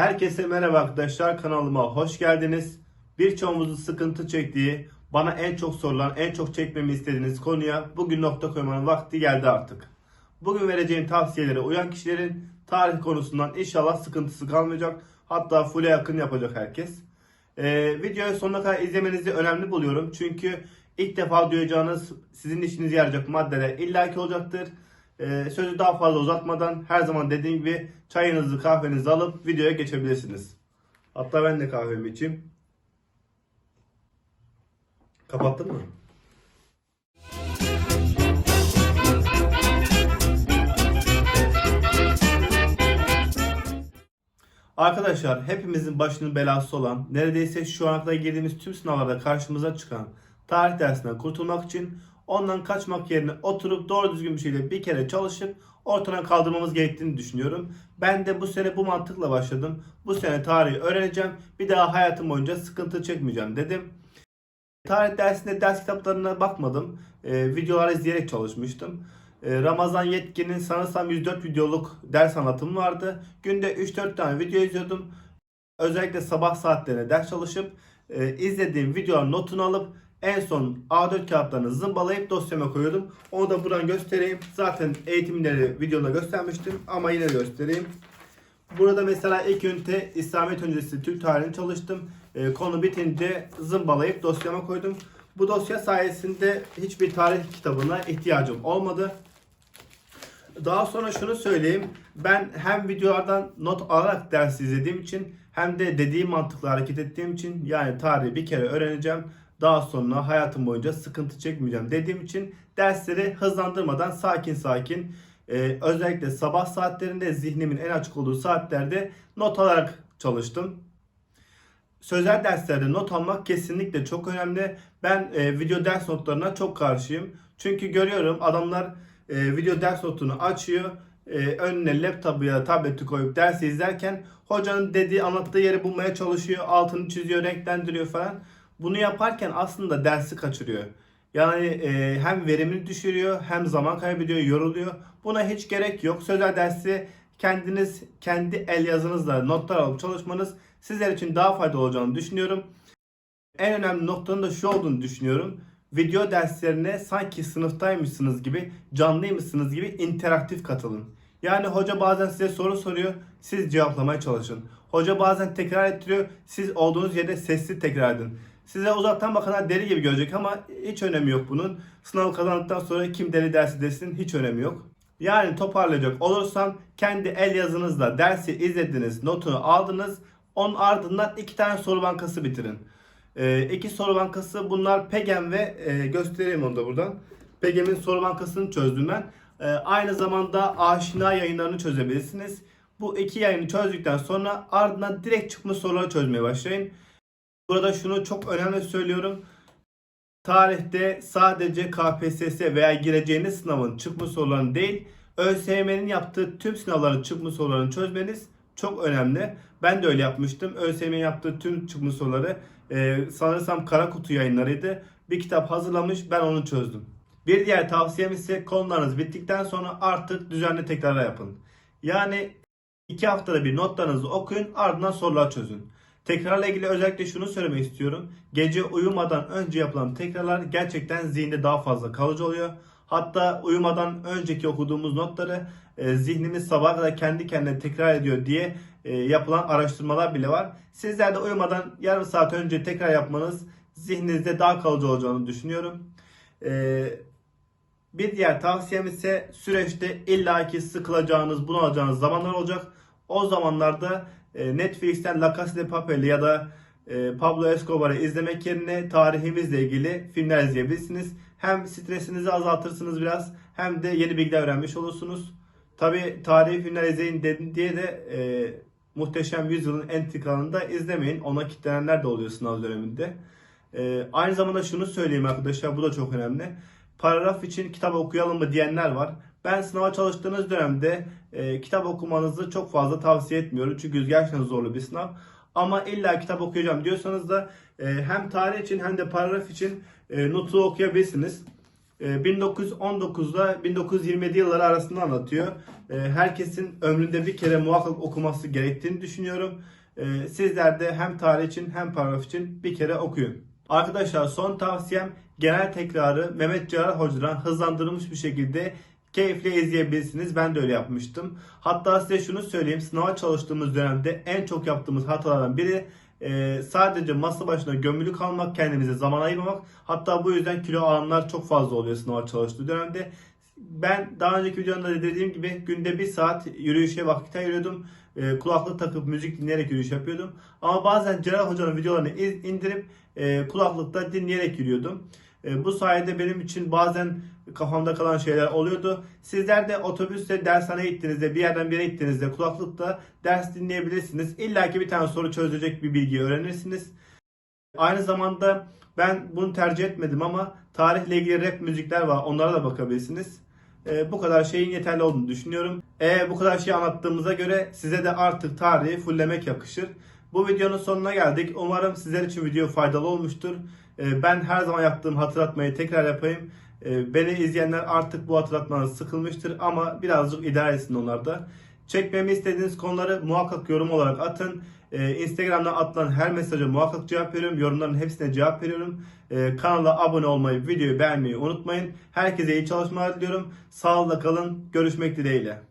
Herkese merhaba arkadaşlar kanalıma hoş geldiniz. Birçoğumuzun sıkıntı çektiği, bana en çok sorulan, en çok çekmemi istediğiniz konuya bugün nokta koymanın vakti geldi artık. Bugün vereceğim tavsiyelere uyan kişilerin tarih konusundan inşallah sıkıntısı kalmayacak. Hatta full'e yakın yapacak herkes. Ee, videoyu sonuna kadar izlemenizi önemli buluyorum. Çünkü ilk defa duyacağınız sizin işinize yarayacak maddeler illaki olacaktır. Ee, sözü daha fazla uzatmadan her zaman dediğim gibi çayınızı kahvenizi alıp videoya geçebilirsiniz. Hatta ben de kahvemi içeyim. Kapattın mı? Arkadaşlar hepimizin başının belası olan, neredeyse şu ana kadar girdiğimiz tüm sınavlarda karşımıza çıkan tarih dersinden kurtulmak için ondan kaçmak yerine oturup doğru düzgün bir şekilde bir kere çalışıp ortadan kaldırmamız gerektiğini düşünüyorum. Ben de bu sene bu mantıkla başladım. Bu sene tarihi öğreneceğim. Bir daha hayatım boyunca sıkıntı çekmeyeceğim dedim. Tarih dersinde ders kitaplarına bakmadım. Ee, videolar izleyerek çalışmıştım. Ee, Ramazan Yetkin'in sanırsam 104 videoluk ders anlatımı vardı. Günde 3-4 tane video izliyordum. Özellikle sabah saatlerine ders çalışıp e, izlediğim videoların notunu alıp en son A4 kağıtlarını zımbalayıp dosyama koyuyordum. Onu da buradan göstereyim. Zaten eğitimleri videoda göstermiştim ama yine göstereyim. Burada mesela ilk ünite İslamiyet öncesi Türk tarihini çalıştım. Ee, konu bitince zımbalayıp dosyama koydum. Bu dosya sayesinde hiçbir tarih kitabına ihtiyacım olmadı. Daha sonra şunu söyleyeyim. Ben hem videolardan not alarak ders izlediğim için hem de dediğim mantıkla hareket ettiğim için yani tarihi bir kere öğreneceğim. Daha sonra hayatım boyunca sıkıntı çekmeyeceğim dediğim için dersleri hızlandırmadan sakin sakin e, özellikle sabah saatlerinde zihnimin en açık olduğu saatlerde not alarak çalıştım. Sözel derslerde not almak kesinlikle çok önemli. Ben e, video ders notlarına çok karşıyım. Çünkü görüyorum adamlar e, video ders notunu açıyor. E, önüne laptopu ya tableti koyup dersi izlerken hocanın dediği anlattığı yeri bulmaya çalışıyor. Altını çiziyor, renklendiriyor falan. Bunu yaparken aslında dersi kaçırıyor. Yani e, hem verimini düşürüyor hem zaman kaybediyor, yoruluyor. Buna hiç gerek yok. Sözel dersi kendiniz kendi el yazınızla notlar alıp çalışmanız sizler için daha faydalı olacağını düşünüyorum. En önemli noktanın da şu olduğunu düşünüyorum. Video derslerine sanki sınıftaymışsınız gibi, canlıymışsınız gibi interaktif katılın. Yani hoca bazen size soru soruyor, siz cevaplamaya çalışın. Hoca bazen tekrar ettiriyor, siz olduğunuz yerde sesli tekrar edin. Size uzaktan bakanlar deli gibi görecek ama hiç önemi yok bunun. Sınav kazandıktan sonra kim deli dersi desin hiç önemi yok. Yani toparlayacak olursam kendi el yazınızla dersi izlediniz, notunu aldınız. Onun ardından iki tane soru bankası bitirin. Ee, iki soru bankası bunlar PEGEM ve e, göstereyim onu da buradan. PEGEM'in soru bankasını çözdüm ben. Ee, aynı zamanda aşina yayınlarını çözebilirsiniz. Bu iki yayını çözdükten sonra ardından direkt çıkmış soruları çözmeye başlayın. Burada şunu çok önemli söylüyorum. Tarihte sadece KPSS veya gireceğiniz sınavın çıkmış sorularını değil, ÖSYM'nin yaptığı tüm sınavların çıkmış sorularını çözmeniz çok önemli. Ben de öyle yapmıştım. ÖSYM'nin yaptığı tüm çıkmış soruları e, sanırsam kara kutu yayınlarıydı. Bir kitap hazırlamış ben onu çözdüm. Bir diğer tavsiyem ise konularınız bittikten sonra artık düzenli tekrarlar yapın. Yani iki haftada bir notlarınızı okuyun ardından sorular çözün. Tekrarla ilgili özellikle şunu söylemek istiyorum. Gece uyumadan önce yapılan tekrarlar gerçekten zihinde daha fazla kalıcı oluyor. Hatta uyumadan önceki okuduğumuz notları e, zihnimiz sabaha kadar kendi kendine tekrar ediyor diye e, yapılan araştırmalar bile var. Sizler de uyumadan yarım saat önce tekrar yapmanız zihninizde daha kalıcı olacağını düşünüyorum. E, bir diğer tavsiyem ise süreçte illaki sıkılacağınız, bunalacağınız zamanlar olacak. O zamanlarda Netflix'ten La Casa de Papel ya da e, Pablo Escobar'ı izlemek yerine tarihimizle ilgili filmler izleyebilirsiniz. Hem stresinizi azaltırsınız biraz hem de yeni bilgiler öğrenmiş olursunuz. Tabi tarihi filmler izleyin dedim diye de e, Muhteşem Yüzyılın Entrikalarını da izlemeyin. Ona kitlenenler de oluyor sınav döneminde. E, aynı zamanda şunu söyleyeyim arkadaşlar bu da çok önemli. Paragraf için kitap okuyalım mı diyenler var. Ben sınava çalıştığınız dönemde e, kitap okumanızı çok fazla tavsiye etmiyorum. Çünkü gerçekten zorlu bir sınav. Ama illa kitap okuyacağım diyorsanız da e, hem tarih için hem de paragraf için e, notu okuyabilirsiniz. e, 1919'da 1927 yılları arasında anlatıyor. E, herkesin ömründe bir kere muhakkak okuması gerektiğini düşünüyorum. E, sizler de hem tarih için hem paragraf için bir kere okuyun. Arkadaşlar son tavsiyem genel tekrarı Mehmet Celal Hoca'dan hızlandırılmış bir şekilde keyifle izleyebilirsiniz. Ben de öyle yapmıştım. Hatta size şunu söyleyeyim. Sınava çalıştığımız dönemde en çok yaptığımız hatalardan biri e, sadece masa başına gömülü kalmak, kendimize zaman ayırmamak. Hatta bu yüzden kilo alanlar çok fazla oluyor sınava çalıştığı dönemde. Ben daha önceki videomda da dediğim gibi günde bir saat yürüyüşe vakit ayırıyordum. E, kulaklık takıp müzik dinleyerek yürüyüş yapıyordum. Ama bazen Celal Hoca'nın videolarını indirip e, kulaklıkta dinleyerek yürüyordum. E, bu sayede benim için bazen kafamda kalan şeyler oluyordu. Sizler de otobüste dershaneye gittiğinizde bir yerden bir yere gittiğinizde kulaklıkta ders dinleyebilirsiniz. İlla ki bir tane soru çözecek bir bilgi öğrenirsiniz. Aynı zamanda ben bunu tercih etmedim ama tarihle ilgili rap müzikler var. Onlara da bakabilirsiniz. E, bu kadar şeyin yeterli olduğunu düşünüyorum. E, bu kadar şey anlattığımıza göre size de artık tarihi fulllemek yakışır. Bu videonun sonuna geldik. Umarım sizler için video faydalı olmuştur. E, ben her zaman yaptığım hatırlatmayı tekrar yapayım. E, beni izleyenler artık bu hatırlatmadan sıkılmıştır ama birazcık idare etsin onlar da. Çekmemi istediğiniz konuları muhakkak yorum olarak atın. Ee, Instagram'dan atılan her mesaja muhakkak cevap veriyorum. Yorumların hepsine cevap veriyorum. Ee, kanala abone olmayı, videoyu beğenmeyi unutmayın. Herkese iyi çalışmalar diliyorum. Sağlıkla kalın. Görüşmek dileğiyle.